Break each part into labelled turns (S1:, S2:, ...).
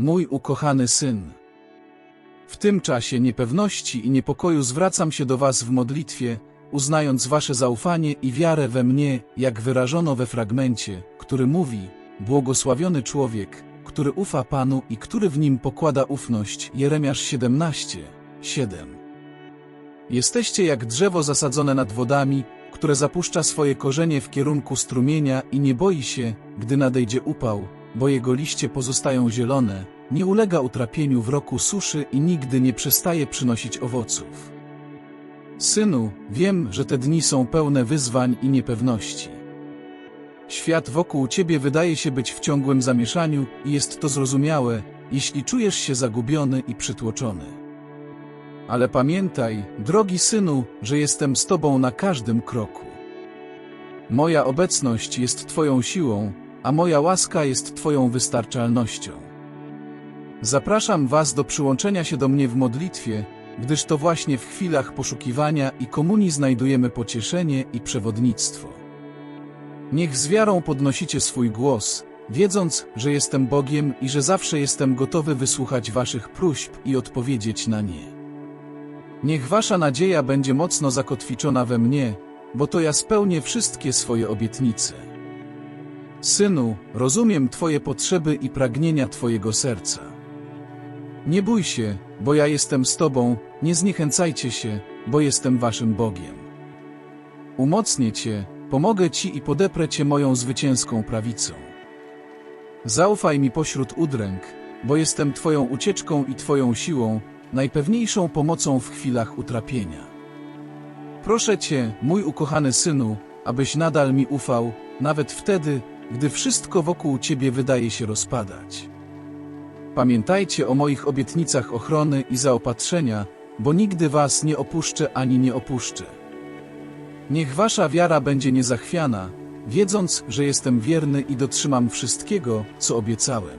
S1: mój ukochany syn. W tym czasie niepewności i niepokoju zwracam się do Was w modlitwie, uznając Wasze zaufanie i wiarę we mnie, jak wyrażono we fragmencie, który mówi: Błogosławiony człowiek, który ufa Panu i który w nim pokłada ufność. Jeremiasz 17, 7. Jesteście jak drzewo zasadzone nad wodami, które zapuszcza swoje korzenie w kierunku strumienia i nie boi się, gdy nadejdzie upał, bo jego liście pozostają zielone, nie ulega utrapieniu w roku suszy i nigdy nie przestaje przynosić owoców. Synu, wiem, że te dni są pełne wyzwań i niepewności. Świat wokół ciebie wydaje się być w ciągłym zamieszaniu i jest to zrozumiałe, jeśli czujesz się zagubiony i przytłoczony. Ale pamiętaj, drogi synu, że jestem z tobą na każdym kroku. Moja obecność jest twoją siłą, a moja łaska jest twoją wystarczalnością. Zapraszam was do przyłączenia się do mnie w modlitwie, gdyż to właśnie w chwilach poszukiwania i komunii znajdujemy pocieszenie i przewodnictwo. Niech z wiarą podnosicie swój głos, wiedząc, że jestem Bogiem i że zawsze jestem gotowy wysłuchać waszych próśb i odpowiedzieć na nie. Niech wasza nadzieja będzie mocno zakotwiczona we mnie, bo to ja spełnię wszystkie swoje obietnice. Synu, rozumiem Twoje potrzeby i pragnienia Twojego serca. Nie bój się, bo ja jestem z Tobą, nie zniechęcajcie się, bo jestem Waszym Bogiem. Umocnię Cię, pomogę Ci i podeprę Cię moją zwycięską prawicą. Zaufaj mi pośród udręk, bo jestem Twoją ucieczką i Twoją siłą, najpewniejszą pomocą w chwilach utrapienia. Proszę Cię, mój ukochany synu, abyś nadal mi ufał, nawet wtedy, gdy wszystko wokół Ciebie wydaje się rozpadać. Pamiętajcie o moich obietnicach ochrony i zaopatrzenia, bo nigdy Was nie opuszczę ani nie opuszczę. Niech Wasza wiara będzie niezachwiana, wiedząc, że jestem wierny i dotrzymam wszystkiego, co obiecałem.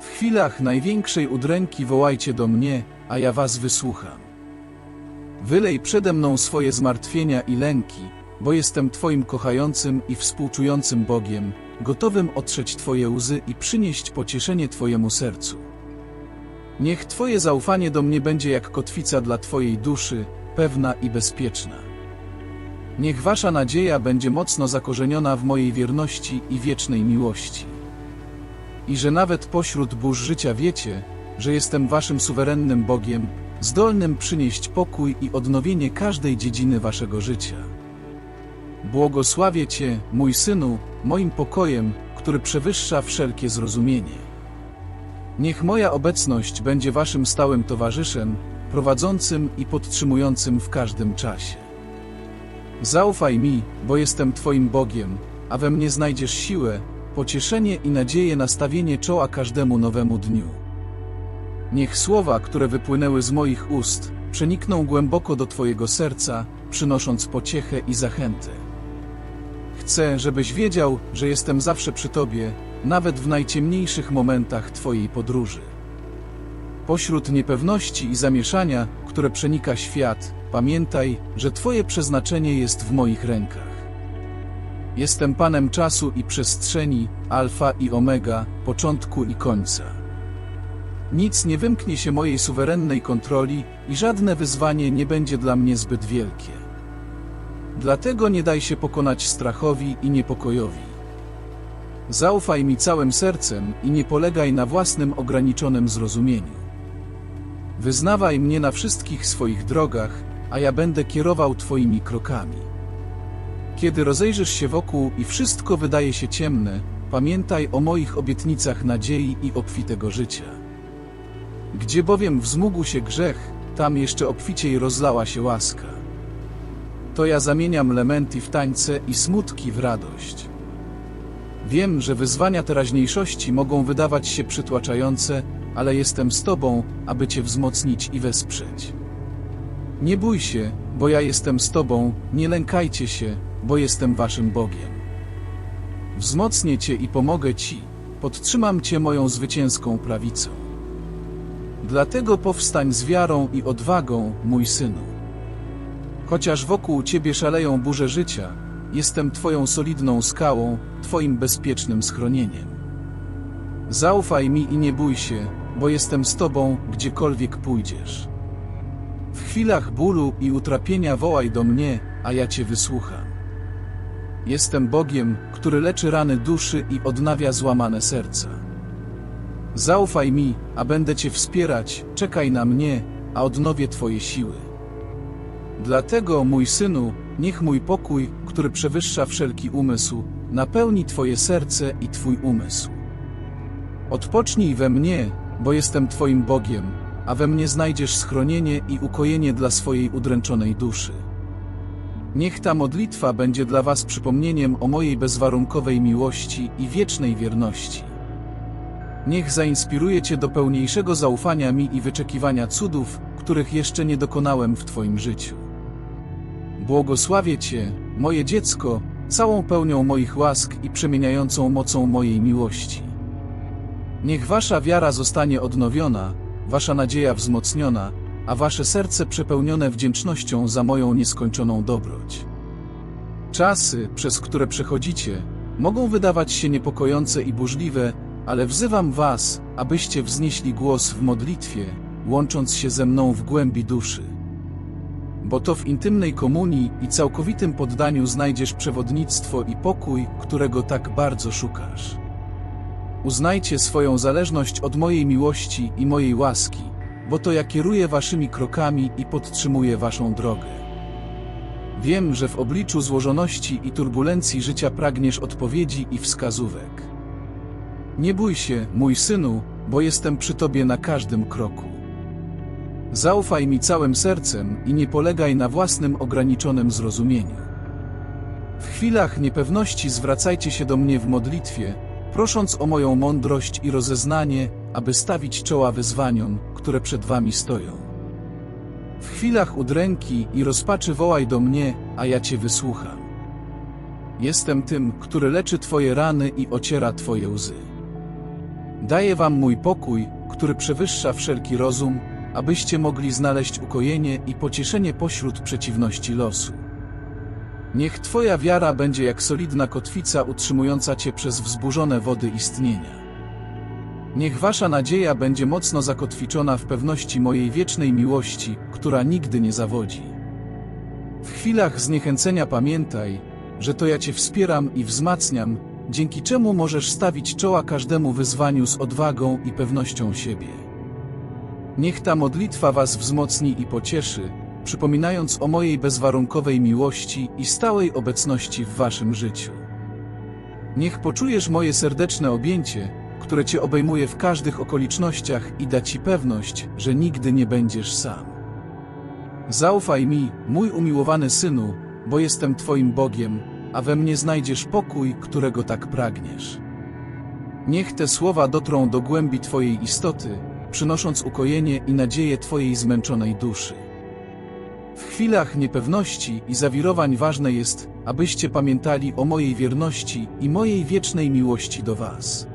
S1: W chwilach największej udręki wołajcie do mnie, a ja Was wysłucham. Wylej przede mną swoje zmartwienia i lęki, bo jestem Twoim kochającym i współczującym Bogiem, gotowym otrzeć Twoje łzy i przynieść pocieszenie Twojemu sercu. Niech Twoje zaufanie do mnie będzie jak kotwica dla Twojej duszy, pewna i bezpieczna. Niech Wasza nadzieja będzie mocno zakorzeniona w mojej wierności i wiecznej miłości. I że nawet pośród burz życia wiecie, że jestem Waszym suwerennym Bogiem, zdolnym przynieść pokój i odnowienie każdej dziedziny Waszego życia. Błogosławię Cię, mój synu, moim pokojem, który przewyższa wszelkie zrozumienie. Niech moja obecność będzie Waszym stałym towarzyszem, prowadzącym i podtrzymującym w każdym czasie. Zaufaj mi, bo jestem Twoim Bogiem, a we mnie znajdziesz siłę, pocieszenie i nadzieję na stawienie czoła każdemu nowemu dniu. Niech słowa, które wypłynęły z moich ust, przenikną głęboko do Twojego serca, przynosząc pociechę i zachętę. Chcę, żebyś wiedział, że jestem zawsze przy Tobie, nawet w najciemniejszych momentach Twojej podróży. Pośród niepewności i zamieszania, które przenika świat, pamiętaj, że Twoje przeznaczenie jest w moich rękach. Jestem Panem czasu i przestrzeni, Alfa i Omega, początku i końca. Nic nie wymknie się mojej suwerennej kontroli i żadne wyzwanie nie będzie dla mnie zbyt wielkie. Dlatego nie daj się pokonać strachowi i niepokojowi. Zaufaj mi całym sercem i nie polegaj na własnym ograniczonym zrozumieniu. Wyznawaj mnie na wszystkich swoich drogach, a ja będę kierował Twoimi krokami. Kiedy rozejrzysz się wokół i wszystko wydaje się ciemne, pamiętaj o moich obietnicach nadziei i obfitego życia. Gdzie bowiem wzmógł się grzech, tam jeszcze obficiej rozlała się łaska. To ja zamieniam lamenty w tańce i smutki w radość. Wiem, że wyzwania teraźniejszości mogą wydawać się przytłaczające, ale jestem z Tobą, aby Cię wzmocnić i wesprzeć. Nie bój się, bo ja jestem z Tobą, nie lękajcie się, bo jestem Waszym Bogiem. Wzmocnię Cię i pomogę Ci, podtrzymam Cię moją zwycięską prawicą. Dlatego powstań z wiarą i odwagą, mój synu. Chociaż wokół Ciebie szaleją burze życia, jestem Twoją solidną skałą, Twoim bezpiecznym schronieniem. Zaufaj mi i nie bój się, bo jestem z tobą, gdziekolwiek pójdziesz. W chwilach bólu i utrapienia wołaj do mnie, a ja cię wysłucham. Jestem Bogiem, który leczy rany duszy i odnawia złamane serca. Zaufaj mi, a będę cię wspierać, czekaj na mnie, a odnowię twoje siły. Dlatego, mój synu, niech mój pokój, który przewyższa wszelki umysł, napełni twoje serce i twój umysł. Odpocznij we mnie, bo jestem twoim Bogiem, a we mnie znajdziesz schronienie i ukojenie dla swojej udręczonej duszy. Niech ta modlitwa będzie dla was przypomnieniem o mojej bezwarunkowej miłości i wiecznej wierności. Niech zainspiruje cię do pełniejszego zaufania mi i wyczekiwania cudów, których jeszcze nie dokonałem w twoim życiu. Błogosławię cię, moje dziecko, całą pełnią moich łask i przemieniającą mocą mojej miłości. Niech wasza wiara zostanie odnowiona, wasza nadzieja wzmocniona, a wasze serce przepełnione wdzięcznością za moją nieskończoną dobroć. Czasy, przez które przechodzicie, mogą wydawać się niepokojące i burzliwe, ale wzywam was, abyście wznieśli głos w modlitwie, łącząc się ze mną w głębi duszy. Bo to w intymnej komunii i całkowitym poddaniu znajdziesz przewodnictwo i pokój, którego tak bardzo szukasz. Uznajcie swoją zależność od mojej miłości i mojej łaski, bo to ja kieruję waszymi krokami i podtrzymuję waszą drogę. Wiem, że w obliczu złożoności i turbulencji życia pragniesz odpowiedzi i wskazówek. Nie bój się, mój synu, bo jestem przy tobie na każdym kroku. Zaufaj mi całym sercem i nie polegaj na własnym ograniczonym zrozumieniu. W chwilach niepewności zwracajcie się do mnie w modlitwie, prosząc o moją mądrość i rozeznanie, aby stawić czoła wyzwaniom, które przed wami stoją. W chwilach udręki i rozpaczy wołaj do mnie, a ja cię wysłucham. Jestem tym, który leczy twoje rany i ociera twoje łzy. Daję wam mój pokój, który przewyższa wszelki rozum, abyście mogli znaleźć ukojenie i pocieszenie pośród przeciwności losu. Niech Twoja wiara będzie jak solidna kotwica utrzymująca Cię przez wzburzone wody istnienia. Niech Wasza nadzieja będzie mocno zakotwiczona w pewności mojej wiecznej miłości, która nigdy nie zawodzi. W chwilach zniechęcenia pamiętaj, że to ja Cię wspieram i wzmacniam, dzięki czemu możesz stawić czoła każdemu wyzwaniu z odwagą i pewnością siebie. Niech ta modlitwa Was wzmocni i pocieszy, przypominając o mojej bezwarunkowej miłości i stałej obecności w Waszym życiu. Niech poczujesz moje serdeczne objęcie, które Cię obejmuje w każdych okolicznościach i da Ci pewność, że nigdy nie będziesz sam. Zaufaj mi, mój umiłowany synu, bo jestem Twoim Bogiem, a we mnie znajdziesz pokój, którego tak pragniesz. Niech te słowa dotrą do głębi Twojej istoty, przynosząc ukojenie i nadzieję Twojej zmęczonej duszy. W chwilach niepewności i zawirowań ważne jest, abyście pamiętali o mojej wierności i mojej wiecznej miłości do Was.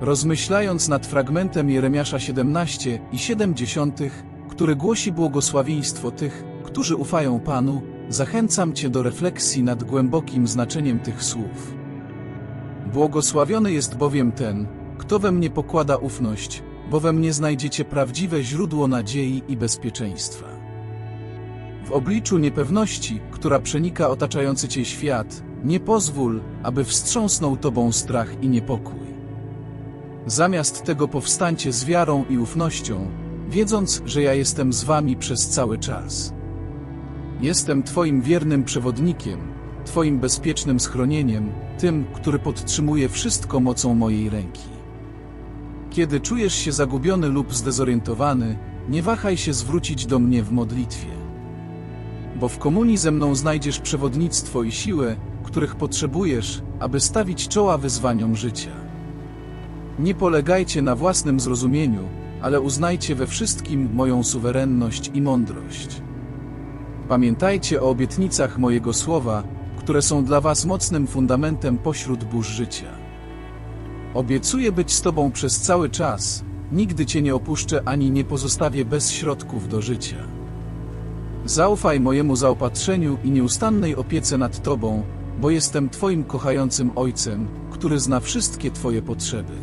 S1: Rozmyślając nad fragmentem Jeremiasza 17 i 70, który głosi błogosławieństwo tych, którzy ufają Panu, zachęcam Cię do refleksji nad głębokim znaczeniem tych słów. Błogosławiony jest bowiem ten, kto we mnie pokłada ufność, bo we mnie znajdziecie prawdziwe źródło nadziei i bezpieczeństwa. W obliczu niepewności, która przenika otaczający Cię świat, nie pozwól, aby wstrząsnął Tobą strach i niepokój. Zamiast tego powstańcie z wiarą i ufnością, wiedząc, że ja jestem z Wami przez cały czas. Jestem Twoim wiernym przewodnikiem, Twoim bezpiecznym schronieniem, tym, który podtrzymuje wszystko mocą mojej ręki. Kiedy czujesz się zagubiony lub zdezorientowany, nie wahaj się zwrócić do mnie w modlitwie. Bo w komunii ze mną znajdziesz przewodnictwo i siłę, których potrzebujesz, aby stawić czoła wyzwaniom życia. Nie polegajcie na własnym zrozumieniu, ale uznajcie we wszystkim moją suwerenność i mądrość. Pamiętajcie o obietnicach mojego słowa, które są dla Was mocnym fundamentem pośród burz życia. Obiecuję być z Tobą przez cały czas, nigdy Cię nie opuszczę ani nie pozostawię bez środków do życia. Zaufaj mojemu zaopatrzeniu i nieustannej opiece nad Tobą, bo jestem Twoim kochającym Ojcem, który zna wszystkie Twoje potrzeby.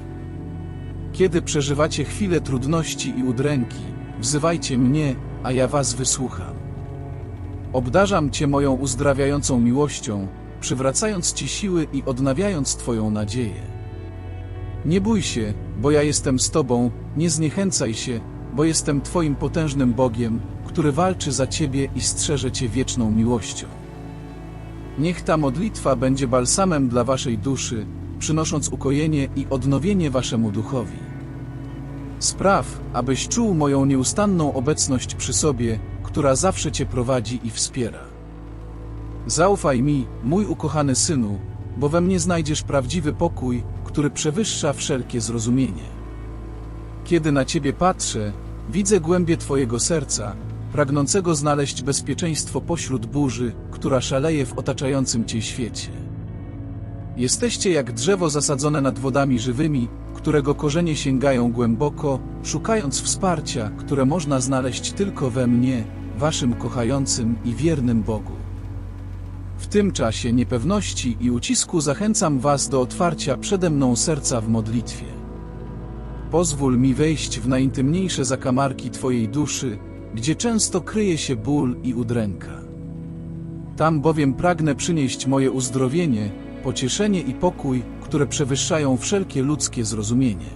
S1: Kiedy przeżywacie chwile trudności i udręki, wzywajcie mnie, a ja was wysłucham. Obdarzam cię moją uzdrawiającą miłością, przywracając ci siły i odnawiając twoją nadzieję. Nie bój się, bo ja jestem z tobą, nie zniechęcaj się, bo jestem twoim potężnym Bogiem, który walczy za ciebie i strzeże cię wieczną miłością. Niech ta modlitwa będzie balsamem dla waszej duszy, przynosząc ukojenie i odnowienie waszemu duchowi. Spraw, abyś czuł moją nieustanną obecność przy sobie, która zawsze cię prowadzi i wspiera. Zaufaj mi, mój ukochany synu, bo we mnie znajdziesz prawdziwy pokój, który przewyższa wszelkie zrozumienie. Kiedy na ciebie patrzę, widzę głębie twojego serca, pragnącego znaleźć bezpieczeństwo pośród burzy, która szaleje w otaczającym cię świecie. Jesteście jak drzewo zasadzone nad wodami żywymi, którego korzenie sięgają głęboko, szukając wsparcia, które można znaleźć tylko we mnie, waszym kochającym i wiernym Bogu. W tym czasie niepewności i ucisku zachęcam was do otwarcia przede mną serca w modlitwie. Pozwól mi wejść w najintymniejsze zakamarki Twojej duszy, gdzie często kryje się ból i udręka. Tam bowiem pragnę przynieść moje uzdrowienie, pocieszenie i pokój, które przewyższają wszelkie ludzkie zrozumienie.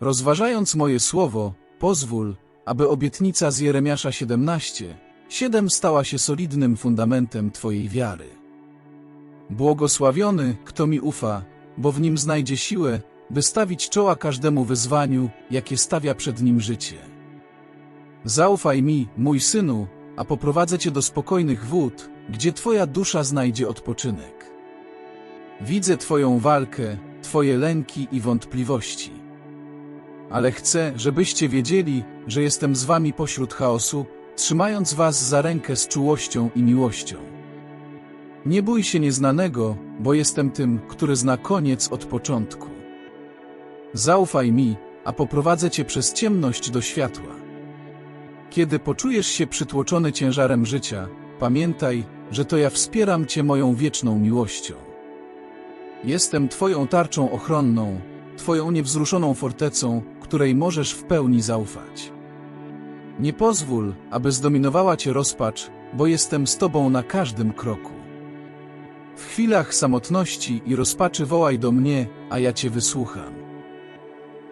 S1: Rozważając moje słowo, pozwól, aby obietnica z Jeremiasza 17, 7 stała się solidnym fundamentem Twojej wiary. Błogosławiony, kto mi ufa, bo w nim znajdzie siłę, by stawić czoła każdemu wyzwaniu, jakie stawia przed nim życie. Zaufaj mi, mój synu, a poprowadzę cię do spokojnych wód, gdzie twoja dusza znajdzie odpoczynek. Widzę twoją walkę, twoje lęki i wątpliwości. Ale chcę, żebyście wiedzieli, że jestem z wami pośród chaosu, trzymając was za rękę z czułością i miłością. Nie bój się nieznanego, bo jestem tym, który zna koniec od początku. Zaufaj mi, a poprowadzę cię przez ciemność do światła. Kiedy poczujesz się przytłoczony ciężarem życia, pamiętaj, że to ja wspieram cię moją wieczną miłością. Jestem twoją tarczą ochronną, twoją niewzruszoną fortecą, której możesz w pełni zaufać. Nie pozwól, aby zdominowała cię rozpacz, bo jestem z tobą na każdym kroku. W chwilach samotności i rozpaczy wołaj do mnie, a ja cię wysłucham.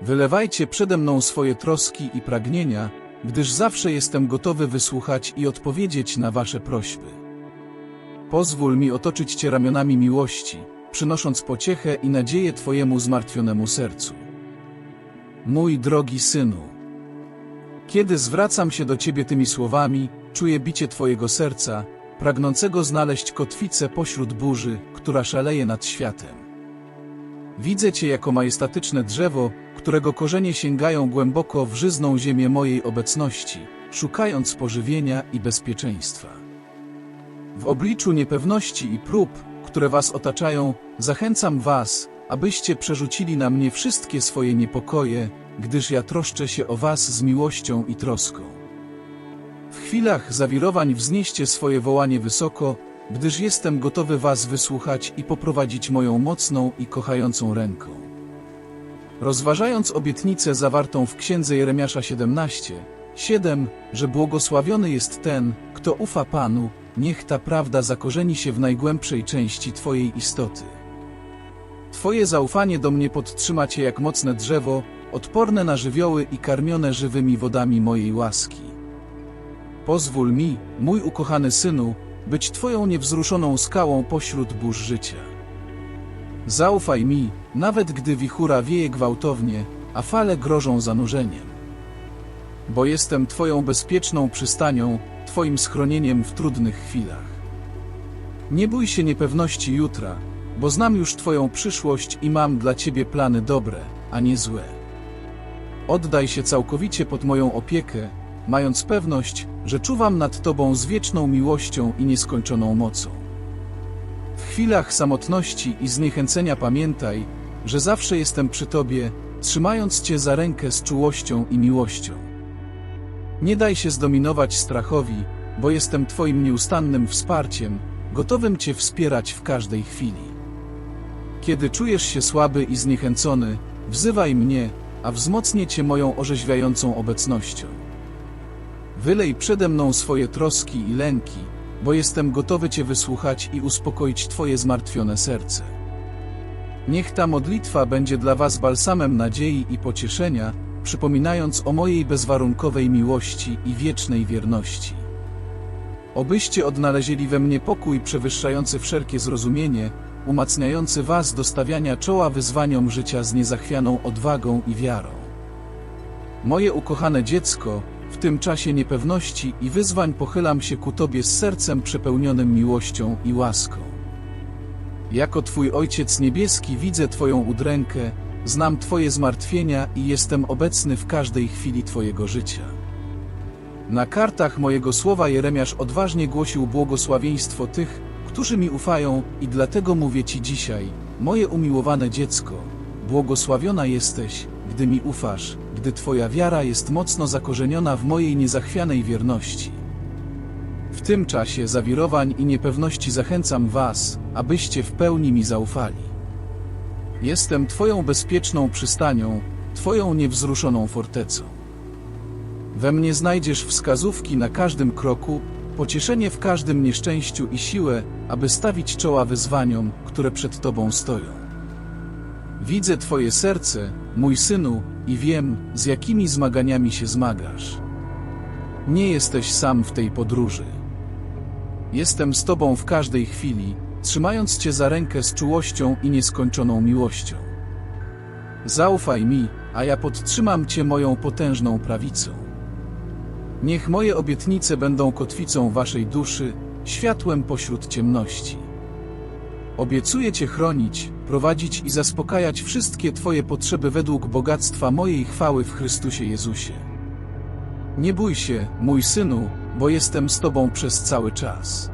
S1: Wylewajcie przede mną swoje troski i pragnienia, gdyż zawsze jestem gotowy wysłuchać i odpowiedzieć na wasze prośby. Pozwól mi otoczyć Cię ramionami miłości, przynosząc pociechę i nadzieję Twojemu zmartwionemu sercu. Mój drogi synu, kiedy zwracam się do Ciebie tymi słowami, czuję bicie Twojego serca, pragnącego znaleźć kotwicę pośród burzy, która szaleje nad światem. Widzę Cię jako majestatyczne drzewo, którego korzenie sięgają głęboko w żyzną ziemię mojej obecności, szukając pożywienia i bezpieczeństwa. W obliczu niepewności i prób, które Was otaczają, zachęcam Was, abyście przerzucili na mnie wszystkie swoje niepokoje, gdyż ja troszczę się o Was z miłością i troską. W chwilach zawirowań wznieście swoje wołanie wysoko, gdyż jestem gotowy Was wysłuchać i poprowadzić moją mocną i kochającą ręką. Rozważając obietnicę zawartą w księdze Jeremiasza 17, 7, że błogosławiony jest ten, kto ufa Panu, niech ta prawda zakorzeni się w najgłębszej części Twojej istoty. Twoje zaufanie do mnie podtrzyma Cię jak mocne drzewo, odporne na żywioły i karmione żywymi wodami mojej łaski. Pozwól mi, mój ukochany synu, być Twoją niewzruszoną skałą pośród burz życia. Zaufaj mi, nawet gdy wichura wieje gwałtownie, a fale grożą zanurzeniem. Bo jestem Twoją bezpieczną przystanią, Twoim schronieniem w trudnych chwilach. Nie bój się niepewności jutra, bo znam już Twoją przyszłość i mam dla Ciebie plany dobre, a nie złe. Oddaj się całkowicie pod moją opiekę, mając pewność, że czuwam nad Tobą z wieczną miłością i nieskończoną mocą. W chwilach samotności i zniechęcenia pamiętaj, że zawsze jestem przy Tobie, trzymając Cię za rękę z czułością i miłością. Nie daj się zdominować strachowi, bo jestem Twoim nieustannym wsparciem, gotowym Cię wspierać w każdej chwili. Kiedy czujesz się słaby i zniechęcony, wzywaj mnie, a wzmocnię Cię moją orzeźwiającą obecnością. Wylej przede mną swoje troski i lęki, bo jestem gotowy Cię wysłuchać i uspokoić Twoje zmartwione serce. Niech ta modlitwa będzie dla Was balsamem nadziei i pocieszenia, przypominając o mojej bezwarunkowej miłości i wiecznej wierności. Obyście odnaleźli we mnie pokój przewyższający wszelkie zrozumienie, umacniający Was do stawiania czoła wyzwaniom życia z niezachwianą odwagą i wiarą. Moje ukochane dziecko, w tym czasie niepewności i wyzwań pochylam się ku Tobie z sercem przepełnionym miłością i łaską. Jako Twój Ojciec Niebieski widzę Twoją udrękę, znam Twoje zmartwienia i jestem obecny w każdej chwili Twojego życia. Na kartach mojego słowa Jeremiasz odważnie głosił błogosławieństwo tych, którzy mi ufają i dlatego mówię Ci dzisiaj, moje umiłowane dziecko, błogosławiona jesteś, gdy mi ufasz, gdy Twoja wiara jest mocno zakorzeniona w mojej niezachwianej wierności. W tym czasie zawirowań i niepewności zachęcam Was, abyście w pełni mi zaufali. Jestem Twoją bezpieczną przystanią, Twoją niewzruszoną fortecą. We mnie znajdziesz wskazówki na każdym kroku, pocieszenie w każdym nieszczęściu i siłę, aby stawić czoła wyzwaniom, które przed Tobą stoją. Widzę Twoje serce, mój synu, i wiem, z jakimi zmaganiami się zmagasz. Nie jesteś sam w tej podróży. Jestem z Tobą w każdej chwili, trzymając Cię za rękę z czułością i nieskończoną miłością. Zaufaj mi, a ja podtrzymam Cię moją potężną prawicą. Niech moje obietnice będą kotwicą Waszej duszy, światłem pośród ciemności. Obiecuję Cię chronić, prowadzić i zaspokajać wszystkie Twoje potrzeby według bogactwa mojej chwały w Chrystusie Jezusie. Nie bój się, mój synu, bo jestem z Tobą przez cały czas.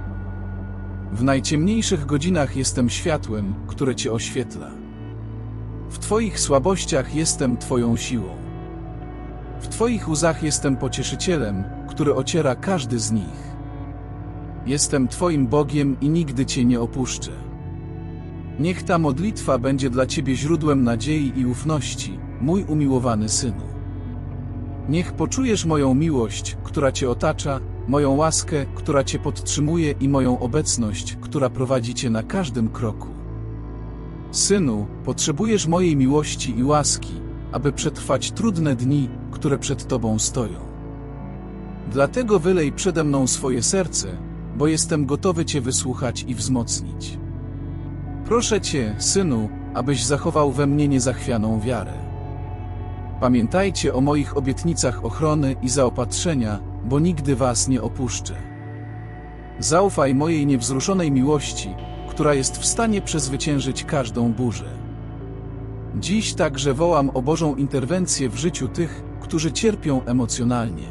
S1: W najciemniejszych godzinach jestem światłem, które Cię oświetla. W Twoich słabościach jestem Twoją siłą. W Twoich łzach jestem pocieszycielem, który ociera każdy z nich. Jestem Twoim Bogiem i nigdy Cię nie opuszczę. Niech ta modlitwa będzie dla Ciebie źródłem nadziei i ufności, mój umiłowany synu. Niech poczujesz moją miłość, która Cię otacza, moją łaskę, która Cię podtrzymuje i moją obecność, która prowadzi Cię na każdym kroku. Synu, potrzebujesz mojej miłości i łaski, aby przetrwać trudne dni, które przed Tobą stoją. Dlatego wylej przede mną swoje serce, bo jestem gotowy Cię wysłuchać i wzmocnić. Proszę Cię, synu, abyś zachował we mnie niezachwianą wiarę. Pamiętajcie o moich obietnicach ochrony i zaopatrzenia, bo nigdy Was nie opuszczę. Zaufaj mojej niewzruszonej miłości, która jest w stanie przezwyciężyć każdą burzę. Dziś także wołam o Bożą interwencję w życiu tych, którzy cierpią emocjonalnie.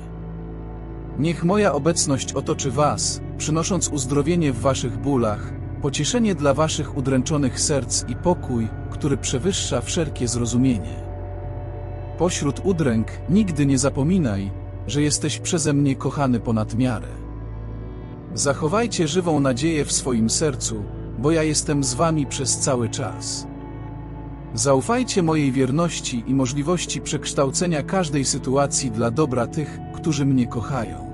S1: Niech moja obecność otoczy Was, przynosząc uzdrowienie w Waszych bólach, pocieszenie dla Waszych udręczonych serc i pokój, który przewyższa wszelkie zrozumienie. Pośród udręk nigdy nie zapominaj, że jesteś przeze mnie kochany ponad miarę. Zachowajcie żywą nadzieję w swoim sercu, bo ja jestem z Wami przez cały czas. Zaufajcie mojej wierności i możliwości przekształcenia każdej sytuacji dla dobra tych, którzy mnie kochają.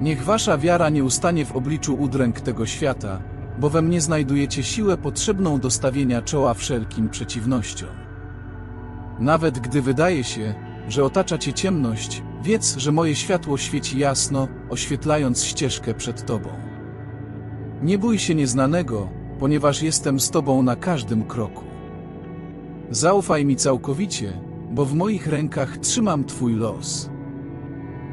S1: Niech wasza wiara nie ustanie w obliczu udręk tego świata, bo we mnie znajdujecie siłę potrzebną do stawienia czoła wszelkim przeciwnościom. Nawet gdy wydaje się, że otacza cię ciemność, wiedz, że moje światło świeci jasno, oświetlając ścieżkę przed tobą. Nie bój się nieznanego, ponieważ jestem z tobą na każdym kroku. Zaufaj mi całkowicie, bo w moich rękach trzymam Twój los.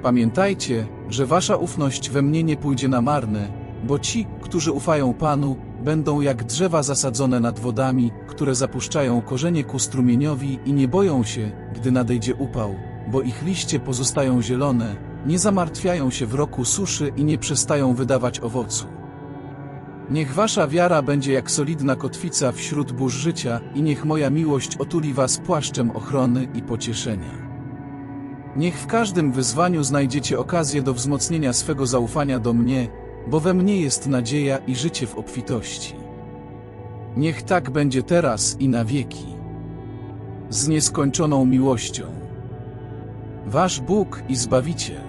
S1: Pamiętajcie, że Wasza ufność we mnie nie pójdzie na marne, bo ci, którzy ufają Panu, będą jak drzewa zasadzone nad wodami, które zapuszczają korzenie ku strumieniowi i nie boją się, gdy nadejdzie upał, bo ich liście pozostają zielone, nie zamartwiają się w roku suszy i nie przestają wydawać owocu. Niech wasza wiara będzie jak solidna kotwica wśród burz życia i niech moja miłość otuli was płaszczem ochrony i pocieszenia. Niech w każdym wyzwaniu znajdziecie okazję do wzmocnienia swego zaufania do mnie, bo we mnie jest nadzieja i życie w obfitości. Niech tak będzie teraz i na wieki. z nieskończoną miłością. Wasz Bóg i Zbawiciel.